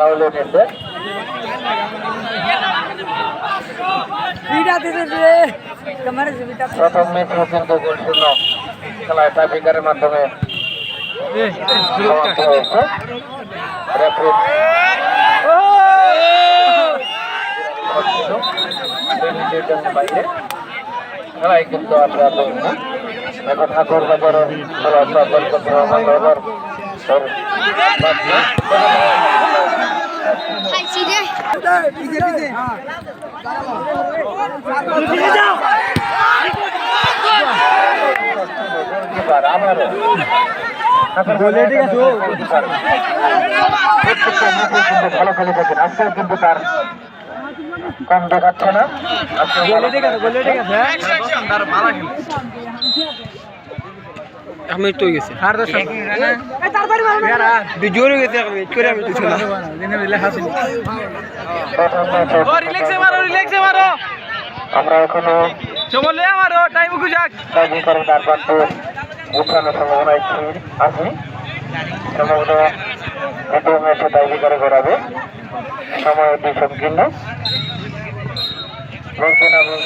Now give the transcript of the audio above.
তাহলে বিটা প্রথম ম্যাচ পর্যন্ত গোল শূন্য। খেলায় টাইপিকারের মাধ্যমে বাইরে। খেলায় কিন্তু আমরা না। এখন ঠাকুর বাজারের খেলা খাইছি রে ভালো খেলে থাকেন আজকে কিন্তু তার কম দেখাচ্ছে না আমি তো গেছি। আর দশ তারপরে জোরে গেছে আমি করে আমি তো ছিল প্রথম ম্যাচে রিল্যাক্সে মারো রিল্যাক্সে মারো। আমরা এখনও চমলে মারো টাইম গুজাক। টাইপিকারের তার প্রান্তে উঠানোর সম্ভাবনা একটু আছে। সম্ভবত দ্বিতীয় ম্যাচে টাইপিকারে করাবে সময় অতি সংকীর্ণ আমি